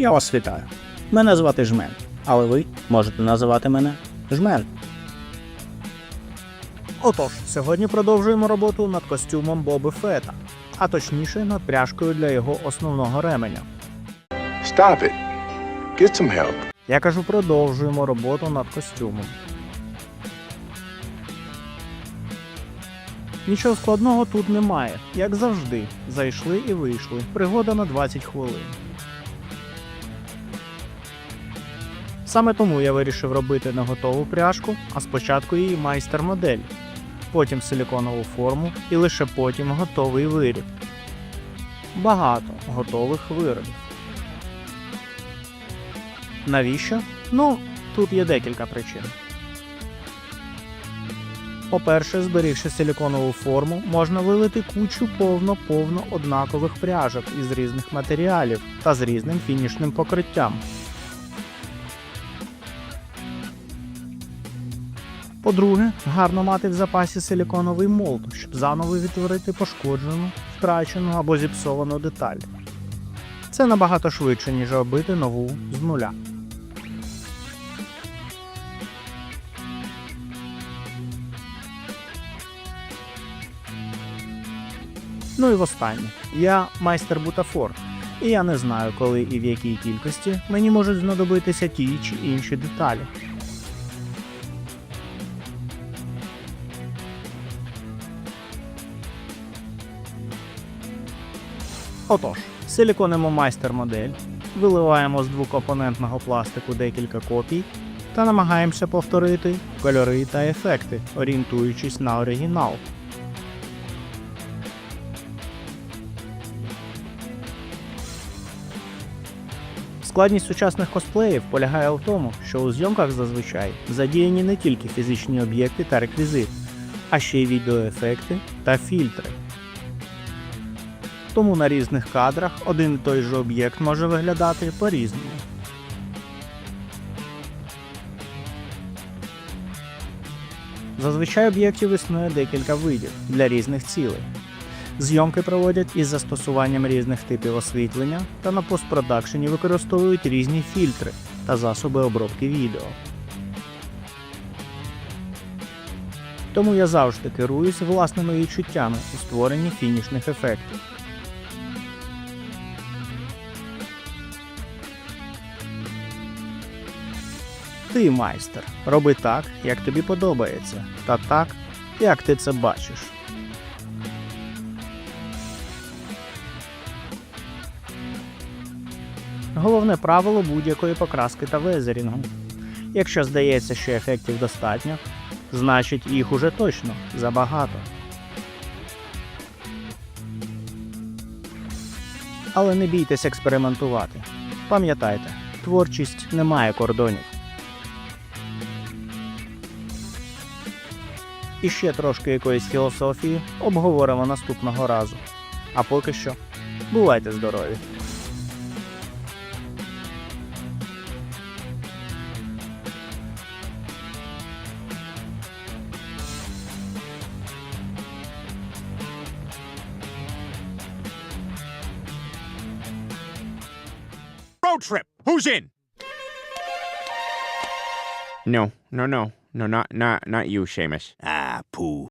Я вас вітаю. Мене звати Жмен, але ви можете називати мене Жмен. Отож, сьогодні продовжуємо роботу над костюмом Боби Фета, а точніше над пряжкою для його основного ременя. Stop it. Get some help. Я кажу, продовжуємо роботу над костюмом. Нічого складного тут немає, як завжди. Зайшли і вийшли. Пригода на 20 хвилин. Саме тому я вирішив робити не готову пряжку, а спочатку її майстер-модель, потім силіконову форму і лише потім готовий виріб. Багато готових виробів. Навіщо? Ну, тут є декілька причин. По-перше, зберігши силіконову форму, можна вилити кучу повно-повно однакових пряжок із різних матеріалів та з різним фінішним покриттям. По-друге, гарно мати в запасі силіконовий молд, щоб заново відтворити пошкоджену, втрачену або зіпсовану деталь. Це набагато швидше, ніж робити нову з нуля. Ну і востаннє. Я майстер бутафор, і я не знаю, коли і в якій кількості мені можуть знадобитися ті чи інші деталі. Отож, силіконимо майстер-модель, виливаємо з двокомпонентного пластику декілька копій та намагаємося повторити кольори та ефекти, орієнтуючись на оригінал. Складність сучасних косплеїв полягає в тому, що у зйомках зазвичай задіяні не тільки фізичні об'єкти та реквізит, а ще й відеоефекти та фільтри. Тому на різних кадрах один і той же об'єкт може виглядати по-різному. Зазвичай об'єктів існує декілька видів для різних цілей. Зйомки проводять із застосуванням різних типів освітлення та на постпродакшені використовують різні фільтри та засоби обробки відео. Тому я завжди керуюсь власними відчуттями у створенні фінішних ефектів. Ти майстер. Роби так, як тобі подобається, та так, як ти це бачиш. Головне правило будь-якої покраски та везерінгу. Якщо здається, що ефектів достатньо, значить їх уже точно забагато. Але не бійтесь експериментувати. Пам'ятайте, творчість не має кордонів. І ще трошки якоїсь філософії обговоримо наступного разу. А поки що, бувайте здорові! road trip. Who's in? No, no, no, no, not, not, not you, Seamus. Ah, poo.